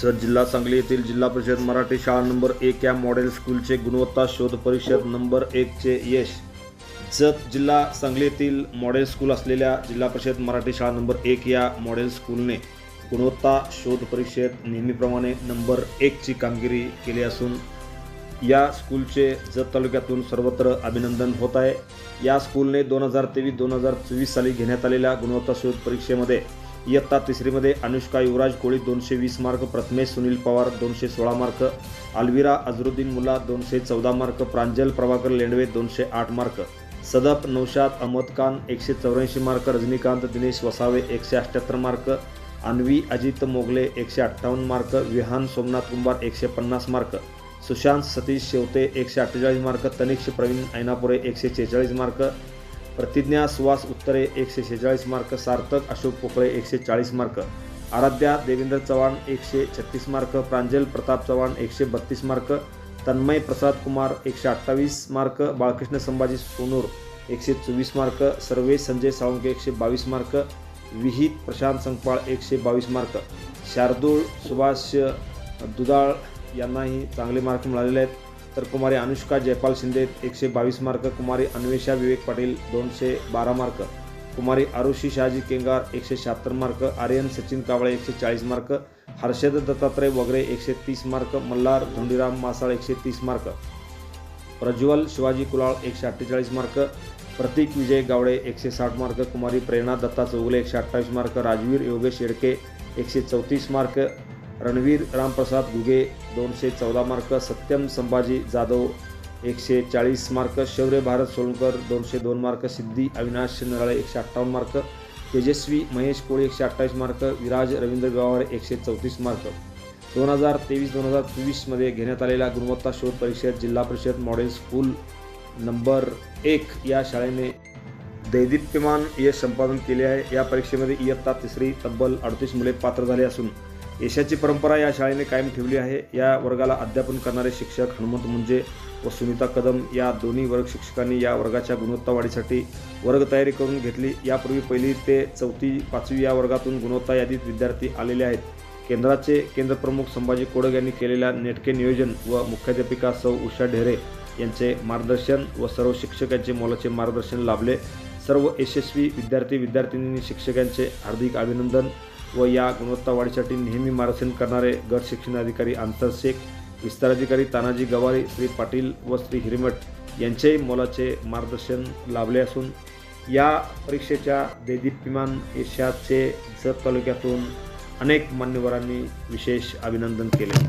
Sir जिल्हा सांगली येथील जिल्हा परिषद मराठी शाळा नंबर एक या मॉडेल स्कूलचे गुणवत्ता शोध परिषद नंबर एकचे यश. जत जिल्हा सांगली येथील मॉडेल स्कूल असलेल्या जिल्हा परिषद मराठी शाळा नंबर एक या मॉडेल स्कूलने गुणवत्ता शोध परिषद नेहमीप्रमाणे नंबर एकची कामगिरी केली असून या स्कूलचे जत तालुक्यातून सर्वत्र अभिनंदन होत आहे. या स्कूलने दोन हजार तेवीस दोन हजार चोवीस साली घेण्यात आलेल्या गुणवत्ता शोध परीक्षेमध्ये इयत्ता तिसरीमध्ये अनुष्का युवराज कोळी दोनशे वीस मार्क प्रथमेश सुनील पवार दोनशे सोळा मार्क अल्विरा अझरुद्दीन मुला दोनशे चौदा मार्क प्रांजल प्रभाकर लेंडवे दोनशे आठ मार्क. सदप नौशाद अहमद खान एकशे चौऱ्याऐंशी मार्क रजनीकांत दिनेश वसावे एकशे अठ्ठ्याहत्तर मार्क अन्वी अजित मोगले एकशे अठ्ठावन्न मार्क विहान सोमनाथ कुंभार एकशे पन्नास मार्क सुशांत सतीश शेवते एकशे अठ्ठेचाळीस मार्क तनिक्ष प्रवीण ऐनापुरे एकशे शेहेचाळीस मार्क प्रतिज्ञा सुहास उत्तरे एकशे शेहेचाळीस मार्क सार्थक अशोक पोकळे एकशे चाळीस मार्क. आराध्या देवेंद्र चव्हाण एकशे छत्तीस मार्क प्रांजल प्रताप चव्हाण एकशे बत्तीस मार्क तन्मय प्रसाद कुमार एकशे अठ्ठावीस मार्क बाळकृष्ण संभाजी सोनूर एकशे चोवीस मार्क सर्वेश संजय साळुंके एकशे बावीस मार्क विहित प्रशांत संकपाळ एकशे बावीस मार्क. शार्दूळ सुभाष दुधाळ यांनाही चांगले मार्क मिळालेले आहेत. तर कुमारी अनुष्का जयपाल शिंदे एकशे बावीस मार्क कुमारी अन्वेषा विवेक पाटील दोनशे बारा मार्क. कुमारी आरुषी शहाजी केंगार एकशे शहात्तर मार्क. आर्यन सचिन कावळे एकशे चाळीस मार्क. हर्षद दत्तात्रय वगैरे एकशे तीस मार्क. मल्हार धोंडीराम मासाळ एकशे तीस मार्क. प्रज्वल शिवाजी कुलाळ एकशे अठ्ठेचाळीस मार्क. प्रतीक विजय गावडे एकशे साठ मार्क. कुमारी प्रेरणा दत्ता चौगुले एकशे अठ्ठावीस मार्क. राजवीर योगेश येडके एकशे चौतीस मार्क. रणवीर रामप्रसाद घुगे दोनशे चौदा मार्क सत्यम संभाजी जाधव एकशे चाळीस मार्क शौर्य भारत सोळकर दोनशे दोन मार्क सिद्धी अविनाश नराळे एकशे अठ्ठावन्न मार्क तेजस्वी महेश कोळी एकशे अठ्ठावीस मार्क विराज रवींद्र गावारे एकशे चौतीस मार्क. दोन हजार तेवीस दोन हजार चोवीसमध्ये घेण्यात आलेल्या गुणवत्ता शोध परीक्षेत जिल्हा परिषद मॉडेल स्कूल नंबर एक या शाळेने दैदिप्यमान यश संपादन केले आहे. या परीक्षेमध्ये इयत्ता तिसरी तब्बल अडतीस मुले पात्र झाले असून यशाची परंपरा या शाळेने कायम ठेवली आहे. या वर्गाला अध्यापन करणारे शिक्षक हनुमंत मुंजे व सुनीता कदम या दोन्ही वर्ग शिक्षकांनी या वर्गाच्या गुणवत्ता वाढीसाठी वर्ग तयारी करून घेतली. यापूर्वी पहिली ते चौथी पाचवी या वर्गातून गुणवत्ता यादीत विद्यार्थी आलेले आहेत. केंद्राचे केंद्रप्रमुख संभाजी कोडग यांनी केलेल्या नेटके नियोजन व मुख्याध्यापिका सौ उषा ढेरे यांचे मार्गदर्शन व सर्व शिक्षक यांचे मोलाचे मार्गदर्शन लाभले. सर्व यशस्वी विद्यार्थी विद्यार्थिनींनी शिक्षकांचे हार्दिक अभिनंदन. व या गुणवत्ता वाढीसाठी नेहमी मार्गदर्शन करणारे गट शिक्षण अधिकारी आंतर शेख विस्ताराधिकारी तानाजी गवारी श्री पाटील व श्री हिरमट यांचेही मोलाचे मार्गदर्शन लाभले असून या परीक्षेच्या देदीप्यमान यशाचे जत तालुक्यातून अनेक मान्यवरांनी विशेष अभिनंदन केले.